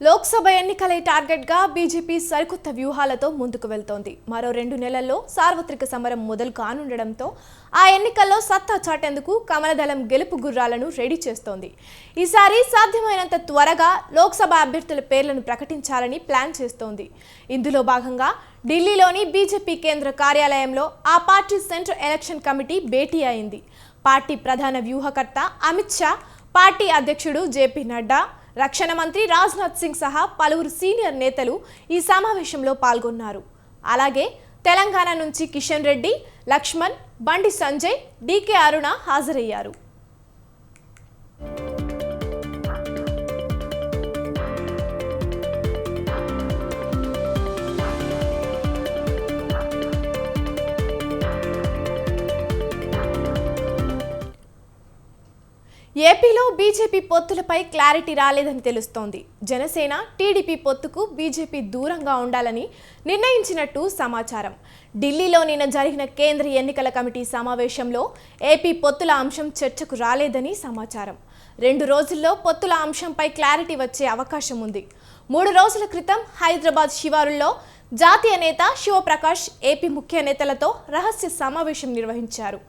లోక్సభ ఎన్నికలే టార్గెట్గా బీజేపీ సరికొత్త వ్యూహాలతో ముందుకు వెళ్తోంది. మరో రెండు నెలల్లో సార్వత్రిక సమరం మొదలు కానుండడంతో ఆ ఎన్నికల్లో సత్తా చాటేందుకు కమలదళం గెలుపు గుర్రాలను రెడీ చేస్తోంది. ఈసారి సాధ్యమైనంత త్వరగా లోక్సభ అభ్యర్థుల పేర్లను ప్రకటించాలని ప్లాన్ చేస్తోంది. ఇందులో భాగంగా ఢిల్లీలోని బీజేపీ కేంద్ర కార్యాలయంలో ఆ పార్టీ సెంట్రల్ ఎలక్షన్ కమిటీ భేటీ అయింది. పార్టీ ప్రధాన వ్యూహకర్త అమిత్ షా పార్టీ అధ్యక్షుడు జేపీ నడ్డా రక్షణ మంత్రి రాజ్నాథ్ సింగ్ సహా పలువురు సీనియర్ నేతలు ఈ సమావేశంలో పాల్గొన్నారు. అలాగే తెలంగాణ నుంచి కిషన్ రెడ్డి లక్ష్మణ్ బండి సంజయ్ డీకే అరుణ హాజరయ్యారు. ఏపీలో బీజేపీ పొత్తులపై క్లారిటీ రాలేదని తెలుస్తోంది. జనసేన టీడీపీ పొత్తుకు బీజేపీ దూరంగా ఉండాలని నిర్ణయించినట్టు సమాచారం. ఢిల్లీలో నిన్న జరిగిన కేంద్ర ఎన్నికల కమిటీ సమావేశంలో ఏపీ పొత్తుల అంశం చర్చకు రాలేదని సమాచారం. రెండు రోజుల్లో పొత్తుల అంశంపై క్లారిటీ వచ్చే అవకాశం ఉంది. మూడు రోజుల క్రితం హైదరాబాద్ శివారుల్లో జాతీయ నేత శివప్రకాష్ ఏపీ ముఖ్య నేతలతో రహస్య సమావేశం నిర్వహించారు.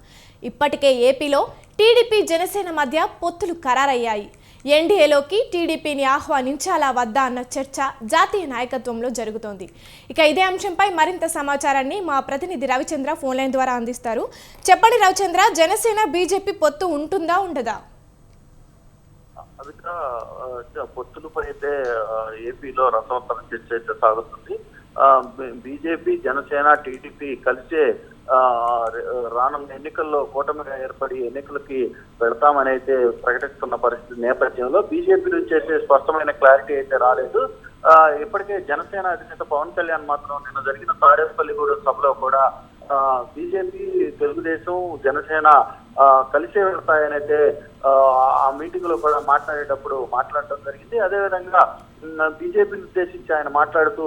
ఇప్పటికే ఏపీలో టీడీపీ జనసేన మధ్య పొత్తులు ఖరారయ్యాయి. ఎన్డీఏలోకి టీడీపీని ఆహ్వానించాలా వద్దా అన్న చర్చ జాతీయ నాయకత్వంలో జరుగుతోంది. ఇక ఇదే అంశంపై మరింత సమాచారాన్ని మా ప్రతినిధి రవిచంద్ర ఫోన్ లైన్ ద్వారా అందిస్తారు. చెప్పండి రవిచంద్ర జనసేన బీజేపీ పొత్తు ఉంటుందా ఉండదా? పొత్తులపై అయితే ఏపీలో రసవత్తర చర్చ అయితే సాగుతుంది. బీజేపీ జనసేన టీడీపీ కలిసే రానున్న ఎన్నికల్లో కూటమిగా ఏర్పడి ఎన్నికలకి పెడతామని అయితే ప్రకటిస్తున్న పరిస్థితి నేపథ్యంలో బీజేపీ నుంచి అయితే స్పష్టమైన క్లారిటీ అయితే రాలేదు. ఆ, ఇప్పటికే జనసేన అధినేత పవన్ కళ్యాణ్ మాత్రం నిన్న జరిగిన తాడేపల్లిగూడెం సభలో కూడా ఆ, బీజేపీ తెలుగుదేశం జనసేన కలిసే వెళ్తాయని అయితే ఆ, మీటింగ్లో కూడా మాట్లాడేటప్పుడు మాట్లాడటం జరిగింది. అదేవిధంగా బీజేపీని ఉద్దేశించి ఆయన మాట్లాడుతూ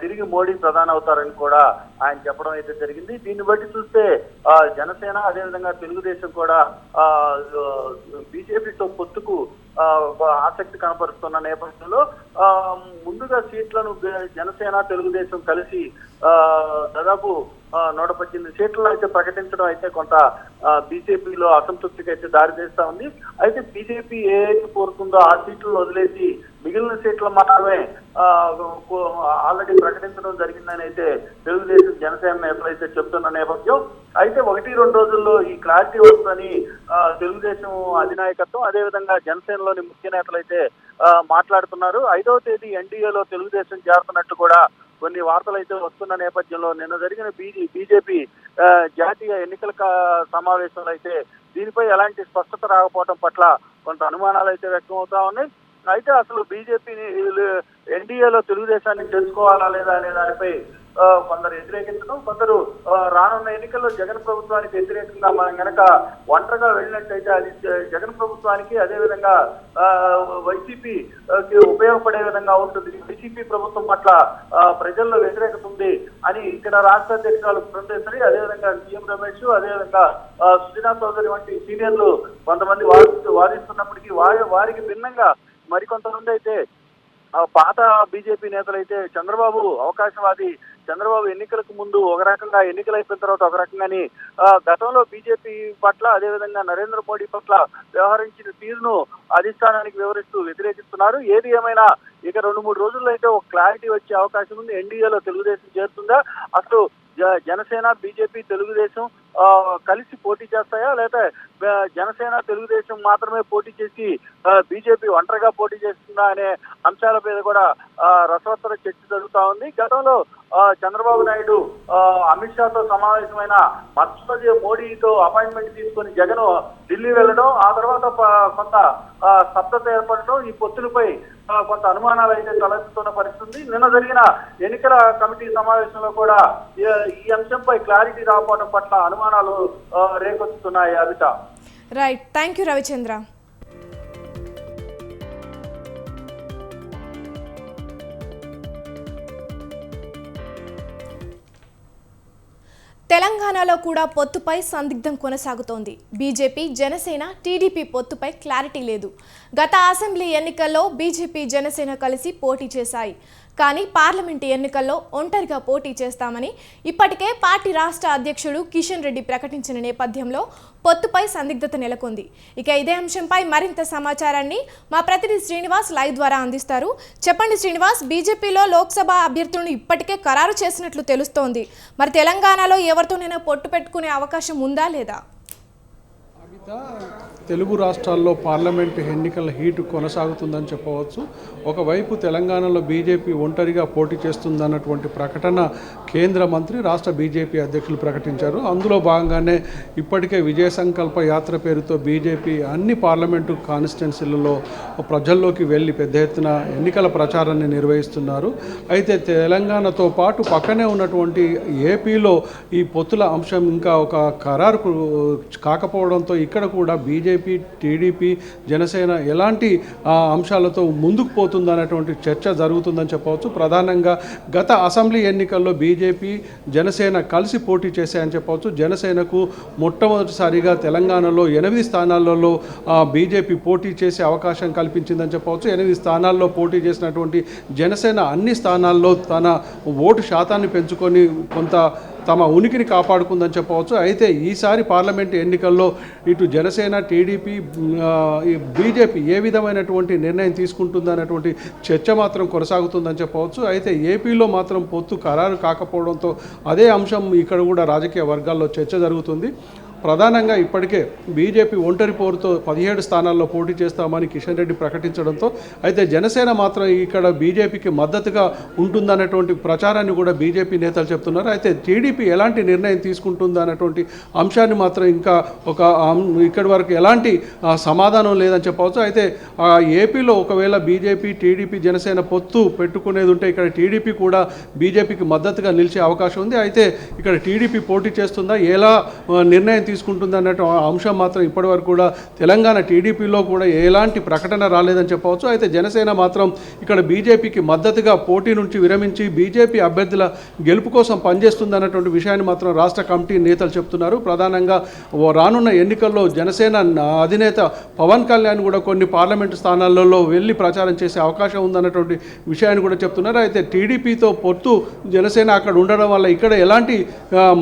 తిరిగి మోడీ ప్రధాని అవుతారని కూడా ఆయన చెప్పడం అయితే జరిగింది. దీన్ని బట్టి చూస్తే ఆ, జనసేన అదేవిధంగా తెలుగుదేశం కూడా ఆ, బీజేపీతో పొత్తుకు ఆ, ఆసక్తి కనపరుస్తున్న నేపథ్యంలో ఆ, ముందుగా సీట్లను జనసేన తెలుగుదేశం కలిసి ఆ, దాదాపు నూట పద్దెనిమిది సీట్లను అయితే ప్రకటించడం అయితే కొంత బీజేపీ బీజేపీలో అసంతృప్తికి అయితే దారితీస్తా ఉంది. అయితే బీజేపీ ఏ కోరుతుందో ఆ సీట్లను వదిలేసి మిగిలిన సీట్లు మాత్రమే ఆల్రెడీ ప్రకటించడం జరిగిందని అయితే తెలుగుదేశం జనసేన నేతలు అయితే చెప్తున్న నేపథ్యం. అయితే ఒకటి రెండు రోజుల్లో ఈ క్లారిటీ వస్తుందని తెలుగుదేశం అధినాయకత్వం అదేవిధంగా జనసేనలోని ముఖ్య నేతలు అయితే మాట్లాడుతున్నారు. ఐదవ తేదీ ఎన్డీఏలో తెలుగుదేశం చేరుతున్నట్టు కూడా కొన్ని వార్తలు అయితే వస్తున్న నేపథ్యంలో నిన్న జరిగిన బీజీ బీజేపీ జాతీయ ఎన్నికల కా- సమావేశంలో అయితే దీనిపై ఎలాంటి స్పష్టత రాకపోవడం పట్ల కొంత అనుమానాలు అయితే వ్యక్తం అవుతా ఉన్నాయి. అయితే అసలు బీజేపీని ఎన్డీఏలో తెలుగుదేశాన్ని తెలుసుకోవాలా లేదా అనే దానిపై కొందరు వ్యతిరేకించడం కొందరు రానున్న ఎన్నికల్లో జగన్ ప్రభుత్వానికి వ్యతిరేకంగా మనం గనక ఒంటరిగా వెళ్ళినట్టయితే అది జగన్ ప్రభుత్వానికి అదేవిధంగా ఆ, వైసీపీ ఉపయోగపడే విధంగా ఉంటుంది. వైసీపీ ప్రభుత్వం పట్ల ప్రజల్లో వ్యతిరేకత ఉంది అని ఇక్కడ రాష్ట్ర అధ్యక్షురాలు అదే అదేవిధంగా సీఎం రమేష్ అదేవిధంగా సుజనా చౌదరి వంటి సీనియర్లు కొంతమంది వాదిస్తూ వాదిస్తున్నప్పటికీ వారి వారికి భిన్నంగా మరికొంతమంది అయితే పాత బీజేపీ నేతలైతే చంద్రబాబు అవకాశవాది చంద్రబాబు ఎన్నికలకు ముందు ఒక రకంగా ఎన్నికలు అయిపోయిన తర్వాత ఒక రకంగాని ఆ, గతంలో బీజేపీ పట్ల అదేవిధంగా నరేంద్ర మోడీ పట్ల వ్యవహరించిన తీరును అధిష్టానానికి వివరిస్తూ వ్యతిరేకిస్తున్నారు. ఏది ఏమైనా ఇక రెండు మూడు రోజుల్లో అయితే ఒక క్లారిటీ వచ్చే అవకాశం ఉంది. ఎన్డీఏలో తెలుగుదేశం చేరుతుందా? అసలు జ- జనసేన బీజేపీ తెలుగుదేశం కలిసి పోటీ చేస్తాయా? లేదా జనసేన తెలుగుదేశం మాత్రమే పోటీ చేసి బీజేపీ ఒంటరిగా పోటీ చేస్తుందా అనే అంశాల మీద కూడా రసవత్తర చర్చ జరుగుతా ఉంది. గతంలో చంద్రబాబు నాయుడు అమిత్ షాతో సమావేశమైన మత్స్య మోడీతో అపాయింట్మెంట్ తీసుకుని జగన్ ఢిల్లీ వెళ్ళడం ఆ తర్వాత కొంత స్తబ్దత ఏర్పడడం ఈ పొత్తులపై కొంత అనుమానాలు అయితే తలెత్తుతున్న పరిస్థితి. నిన్న జరిగిన ఎన్నికల కమిటీ సమావేశంలో కూడా ఈ- అంశంపై క్లారిటీ రాకపోవడం పట్ల అనుమానాలు ఆ, రేకొచ్చుతున్నాయి రైట్ థ్యాంక్ యూ రవిచంద్ర తెలంగాణలో కూడా పొత్తుపై సందిగ్ధం కొనసాగుతోంది. బీజేపీ జనసేన టీడీపీ పొత్తుపై క్లారిటీ లేదు. గత అసెంబ్లీ ఎన్నికల్లో బీజేపీ జనసేన కలిసి పోటీ చేశాయి. కానీ పార్లమెంటు ఎన్నికల్లో ఒంటరిగా పోటీ చేస్తామని ఇప్పటికే పార్టీ రాష్ట్ర అధ్యక్షుడు కిషన్ రెడ్డి ప్రకటించిన నేపథ్యంలో పొత్తుపై సందిగ్ధత నెలకొంది. ఇక ఇదే అంశంపై మరింత సమాచారాన్ని మా ప్రతినిధి శ్రీనివాస్ లైవ్ ద్వారా అందిస్తారు. చెప్పండి శ్రీనివాస్ బీజేపీలో లోక్సభ అభ్యర్థులను ఇప్పటికే ఖరారు చేసినట్లు తెలుస్తోంది. మరి తెలంగాణలో ఎవరితోనైనా పొట్టు పెట్టుకునే అవకాశం ఉందా లేదా? తెలుగు రాష్ట్రాల్లో పార్లమెంటు ఎన్నికల హీటు కొనసాగుతుందని చెప్పవచ్చు. ఒకవైపు తెలంగాణలో బీజేపీ ఒంటరిగా పోటీ చేస్తుందన్నటువంటి ప్రకటన కేంద్ర మంత్రి రాష్ట్ర బీజేపీ అధ్యక్షులు ప్రకటించారు. అందులో భాగంగానే ఇప్పటికే విజయ సంకల్ప యాత్ర పేరుతో బీజేపీ అన్ని పార్లమెంటు కాన్స్టిట్యున్సీలలో ప్రజల్లోకి వెళ్ళి పెద్ద ఎత్తున ఎన్నికల ప్రచారాన్ని నిర్వహిస్తున్నారు. అయితే తెలంగాణతో పాటు పక్కనే ఉన్నటువంటి ఏపీలో ఈ పొత్తుల అంశం ఇంకా ఒక ఖరారు కాకపోవడంతో ఇక్కడ కూడా బీజేపీ టీడీపీ జనసేన ఎలాంటి అంశాలతో ముందుకు పోతుందనేటువంటి చర్చ జరుగుతుందని చెప్పవచ్చు. ప్రధానంగా గత అసెంబ్లీ ఎన్నికల్లో బీజేపీ జనసేన కలిసి పోటీ చేశాయని చెప్పవచ్చు. జనసేనకు మొట్టమొదటిసారిగా తెలంగాణలో ఎనిమిది స్థానాలలో బీజేపీ పోటీ చేసే అవకాశం కల్పించిందని చెప్పవచ్చు. ఎనిమిది స్థానాల్లో పోటీ చేసినటువంటి జనసేన అన్ని స్థానాల్లో తన ఓటు శాతాన్ని పెంచుకొని కొంత తమ ఉనికిని కాపాడుకుందని చెప్పవచ్చు. అయితే ఈసారి పార్లమెంట్ ఎన్నికల్లో ఇటు జనసేన టీడీపీ బీజేపీ ఏ విధమైనటువంటి నిర్ణయం తీసుకుంటుందనేటువంటి చర్చ మాత్రం కొనసాగుతుందని చెప్పవచ్చు. అయితే ఏపీలో మాత్రం పొత్తు ఖరారు కాకపోవడంతో అదే అంశం ఇక్కడ కూడా రాజకీయ వర్గాల్లో చర్చ జరుగుతుంది. ప్రధానంగా ఇప్పటికే బీజేపీ ఒంటరి పోరుతో పదిహేడు స్థానాల్లో పోటీ చేస్తామని కిషన్ రెడ్డి ప్రకటించడంతో అయితే జనసేన మాత్రం ఇక్కడ బీజేపీకి మద్దతుగా ఉంటుందన్నటువంటి ప్రచారాన్ని కూడా బీజేపీ నేతలు చెప్తున్నారు. అయితే టీడీపీ ఎలాంటి నిర్ణయం తీసుకుంటుందన్నటువంటి అంశాన్ని మాత్రం ఇంకా ఒక ఇక్కడి వరకు ఎలాంటి సమాధానం లేదని చెప్పవచ్చు. అయితే ఏపీలో ఒకవేళ బీజేపీ టీడీపీ జనసేన పొత్తు పెట్టుకునేది ఉంటే ఇక్కడ టీడీపీ కూడా బీజేపీకి మద్దతుగా నిలిచే అవకాశం ఉంది. అయితే ఇక్కడ టీడీపీ పోటీ చేస్తుందా? ఎలా నిర్ణయం తీసుకుంటుంది అన్నట్టు అంశం మాత్రం ఇప్పటివరకు కూడా తెలంగాణ టీడీపీలో కూడా ఎలాంటి ప్రకటన రాలేదని చెప్పవచ్చు. అయితే జనసేన మాత్రం ఇక్కడ బీజేపీకి మద్దతుగా పోటీ నుంచి విరమించి బీజేపీ అభ్యర్థుల గెలుపు కోసం పనిచేస్తుంది అన్నటువంటి విషయాన్ని మాత్రం రాష్ట్ర కమిటీ నేతలు చెప్తున్నారు. ప్రధానంగా రానున్న ఎన్నికల్లో జనసేన అధినేత పవన్ కళ్యాణ్ కూడా కొన్ని పార్లమెంటు స్థానాలలో వెళ్ళి ప్రచారం చేసే అవకాశం ఉందన్నటువంటి విషయాన్ని కూడా చెప్తున్నారు. అయితే టీడీపీతో పొత్తు జనసేన అక్కడ ఉండడం వల్ల ఇక్కడ ఎలాంటి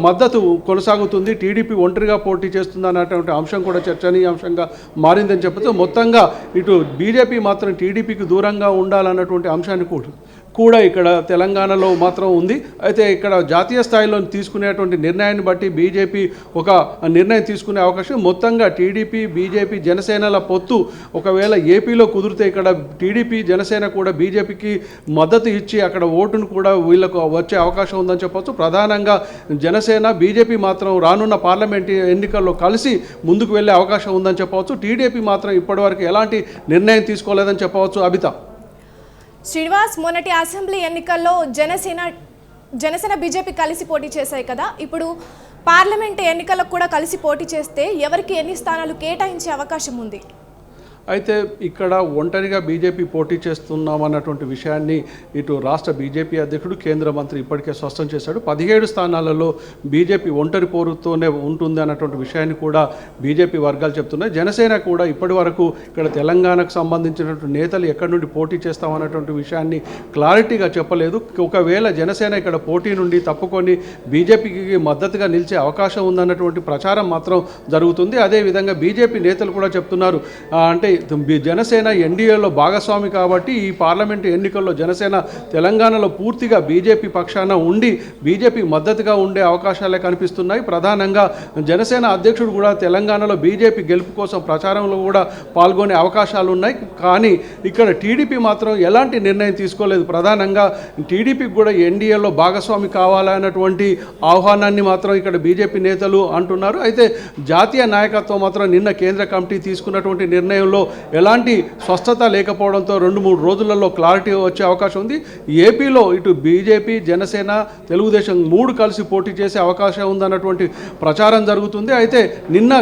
మద్దతు కొనసాగుతుంది? టీడీపీ ఒంటరిగా పోటీ చేస్తుంది అన్నటువంటి అంశం కూడా చర్చనీయాంశంగా మారిందని చెప్పచ్చు. మొత్తంగా ఇటు బీజేపీ మాత్రం టీడీపీకి దూరంగా ఉండాలన్నటువంటి అంశాన్ని కూడా కూడా ఇక్కడ తెలంగాణలో మాత్రం ఉంది. అయితే ఇక్కడ జాతీయ స్థాయిలో తీసుకునేటువంటి నిర్ణయాన్ని బట్టి బీజేపీ ఒక నిర్ణయం తీసుకునే అవకాశం. మొత్తంగా టీడీపీ బీజేపీ జనసేనల పొత్తు ఒకవేళ ఏపీలో కుదిరితే ఇక్కడ టీడీపీ జనసేన కూడా బీజేపీకి మద్దతు ఇచ్చి అక్కడ ఓటును కూడా వీళ్ళకు వచ్చే అవకాశం ఉందని చెప్పొచ్చు. ప్రధానంగా జనసేన బీజేపీ మాత్రం రానున్న పార్లమెంట్ ఎన్నికల్లో కలిసి ముందుకు వెళ్ళే అవకాశం ఉందని చెప్పవచ్చు టీడీపీ మాత్రం ఇప్పటివరకు ఎలాంటి నిర్ణయం తీసుకోలేదని చెప్పవచ్చు అబిత శ్రీనివాస్ మొన్నటి అసెంబ్లీ ఎన్నికల్లో జనసేన జనసేన బీజేపీ కలిసి పోటీ చేశాయి కదా. ఇప్పుడు పార్లమెంట్ ఎన్నికలకు కూడా కలిసి పోటీ చేస్తే ఎవరికి ఎన్ని స్థానాలు కేటాయించే అవకాశం ఉంది? అయితే ఇక్కడ ఒంటరిగా బీజేపీ పోటీ చేస్తున్నామన్నటువంటి విషయాన్ని ఇటు రాష్ట్ర బీజేపీ అధ్యక్షుడు కేంద్ర మంత్రి ఇప్పటికే స్పష్టం చేశాడు. పదిహేడు స్థానాలలో బీజేపీ ఒంటరి పోరుతోనే ఉంటుంది అన్నటువంటి విషయాన్ని కూడా బీజేపీ వర్గాలు చెప్తున్నాయి. జనసేన కూడా ఇప్పటి వరకు ఇక్కడ తెలంగాణకు సంబంధించినటువంటి నేతలు ఎక్కడి నుండి పోటీ చేస్తామన్నటువంటి విషయాన్ని క్లారిటీగా చెప్పలేదు. ఒకవేళ జనసేన ఇక్కడ పోటీ నుండి తప్పుకొని బీజేపీకి మద్దతుగా నిలిచే అవకాశం ఉందన్నటువంటి ప్రచారం మాత్రం జరుగుతుంది. అదేవిధంగా బీజేపీ నేతలు కూడా చెప్తున్నారు. అంటే జనసేన ఎన్డీఏలో భాగస్వామి కాబట్టి ఈ పార్లమెంటు ఎన్నికల్లో జనసేన తెలంగాణలో పూర్తిగా బీజేపీ పక్షాన ఉండి బీజేపీ మద్దతుగా ఉండే అవకాశాలే కనిపిస్తున్నాయి. ప్రధానంగా జనసేన అధ్యక్షుడు కూడా తెలంగాణలో బీజేపీ గెలుపు కోసం ప్రచారంలో కూడా పాల్గొనే అవకాశాలు ఉన్నాయి కానీ ఇక్కడ టీడీపీ మాత్రం ఎలాంటి నిర్ణయం తీసుకోలేదు. ప్రధానంగా టీడీపీకి కూడా ఎన్డీఏలో భాగస్వామి కావాలన్నటువంటి ఆహ్వానాన్ని మాత్రం ఇక్కడ బీజేపీ నేతలు అంటున్నారు. అయితే జాతీయ నాయకత్వం మాత్రం నిన్న కేంద్ర కమిటీ తీసుకున్నటువంటి నిర్ణయంలో ఎలాంటి స్వస్థత లేకపోవడంతో రెండు మూడు రోజులలో క్లారిటీ వచ్చే అవకాశం ఉంది. ఏపీలో ఇటు బీజేపీ జనసేన తెలుగుదేశం మూడు కలిసి పోటీ చేసే అవకాశం ఉందన్నటువంటి ప్రచారం జరుగుతుంది. అయితే నిన్న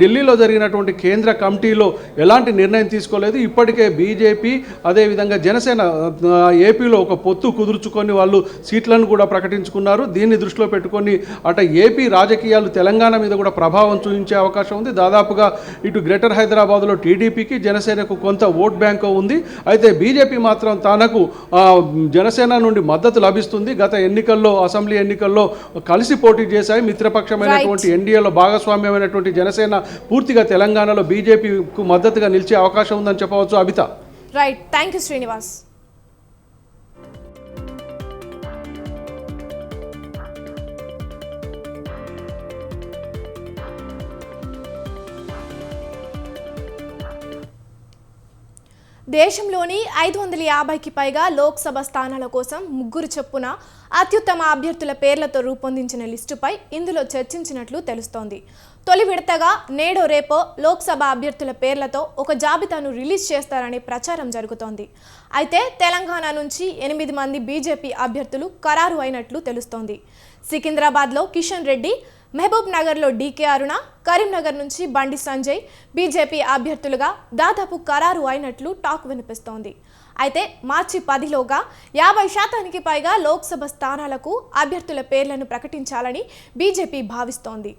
ఢిల్లీలో జరిగినటువంటి కేంద్ర కమిటీలో ఎలాంటి నిర్ణయం తీసుకోలేదు. ఇప్పటికే బీజేపీ అదేవిధంగా జనసేన ఏపీలో ఒక పొత్తు కుదుర్చుకొని వాళ్ళు సీట్లను కూడా ప్రకటించుకున్నారు. దీన్ని దృష్టిలో పెట్టుకొని అట ఏపీ రాజకీయాలు తెలంగాణ మీద కూడా ప్రభావం చూపించే అవకాశం ఉంది. దాదాపుగా ఇటు గ్రేటర్ హైదరాబాద్లో టీడీపీ టీడీపీకి జనసేనకు కొంత ఓట్ బ్యాంక్ ఉంది. అయితే బీజేపీ మాత్రం తనకు జనసేన నుండి మద్దతు లభిస్తుంది. గత ఎన్నికల్లో అసెంబ్లీ ఎన్నికల్లో కలిసి పోటీ చేశాయి. మిత్రపక్షమైనటువంటి ఎన్డీఏలో భాగస్వామ్యమైనటువంటి జనసేన పూర్తిగా తెలంగాణలో బీజేపీకు మద్దతుగా నిలిచే అవకాశం ఉందని చెప్పవచ్చు Abitha right thank you Srinivas దేశంలోని ఐదు వందల యాభైకి పైగా లోక్సభ స్థానాల కోసం ముగ్గురు చొప్పున అత్యుత్తమ అభ్యర్థుల పేర్లతో రూపొందించిన లిస్టుపై ఇందులో చర్చించినట్లు తెలుస్తోంది. తొలి విడతగా నేడో రేపో లోక్సభ అభ్యర్థుల పేర్లతో ఒక జాబితాను రిలీజ్ చేస్తారని ప్రచారం జరుగుతోంది. అయితే తెలంగాణ నుంచి ఎనిమిది మంది బీజేపీ అభ్యర్థులు ఖరారు అయినట్లు తెలుస్తోంది. సికింద్రాబాద్లో కిషన్ రెడ్డి మహబూబ్ నగర్లో డీకే అరుణ కరీంనగర్ నుంచి బండి సంజయ్ బీజేపీ అభ్యర్థులుగా దాదాపు ఖరారు అయినట్లు టాక్ వినిపిస్తోంది. అయితే మార్చి పదిలోగా యాభై శాతానికి పైగా లోక్సభ స్థానాలకు అభ్యర్థుల పేర్లను ప్రకటించాలని బీజేపీ భావిస్తోంది.